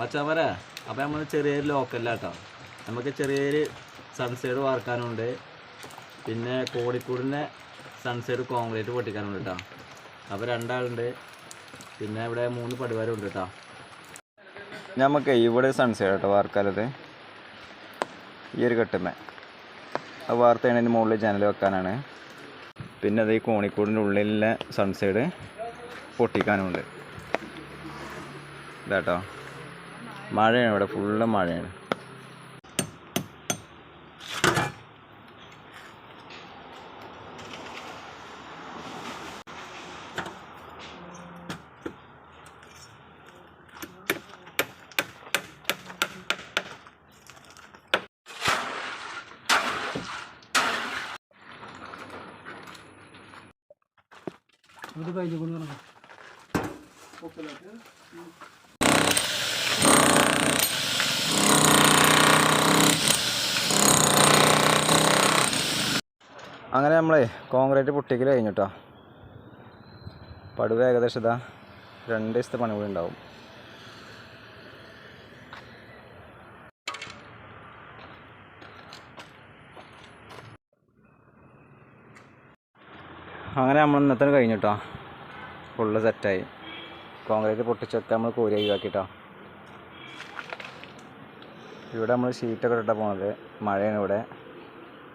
മച്ചാമര അപ്പോൾ നമ്മൾ ചെറിയൊരു ലോക്കലാട്ടോ നമുക്ക് ചെറിയൊരു സൺസൈഡ് വാർക്കാനുണ്ട്. പിന്നെ കോടിക്കൂടിന്റെ സൺസൈഡ് കോൺക്രീറ്റ് പൊട്ടിക്കാനുണ്ട് കേട്ടോ അപ്പോൾ രണ്ടാളുണ്ട്. പിന്നെ ഇവിടെ മൂന്ന് പടിവാരമുണ്ട് കേട്ടോ നമുക്ക് ഇവിടെ സൺസൈഡ് കേട്ടോ വാർക്കാലത് ഈ ഒരു കെട്ടുമേ അത് വാർത്ത അതിന്റെ മുകളിൽ ജനൽ വെക്കാനാണ്. പിന്നെ അത് ഈ കോണിക്കൂടിന്റെ ഉള്ളിലെ സൺസൈഡ് പൊട്ടിക്കാനുണ്ട്. ഇതാട്ടോ. മഴയാണ് ഇവിടെ ഫുള്ള് മഴയാണ്. ഇത് കഴിഞ്ഞു കൊണ്ട് അങ്ങനെ നമ്മളെ കോൺക്രീറ്റ് പൊട്ടിക്കൽ കഴിഞ്ഞു പടുവ ഏകദേശം ഇതാ രണ്ട് ദിവസത്തെ പണി കൂടി ഉണ്ടാവും. അങ്ങനെ നമ്മൾ ഇന്നത്തെ കഴിഞ്ഞു ഫുള്ള് സെറ്റായി. കോൺക്രീറ്റ് പൊട്ടിച്ചൊക്കെ നമ്മൾ കോരി ഒഴിവാക്കിട്ടോ ഇവിടെ നമ്മൾ ഷീറ്റൊക്കെ ഇട്ടാണ് പോണത്. മഴയാണ് ഇവിടെ.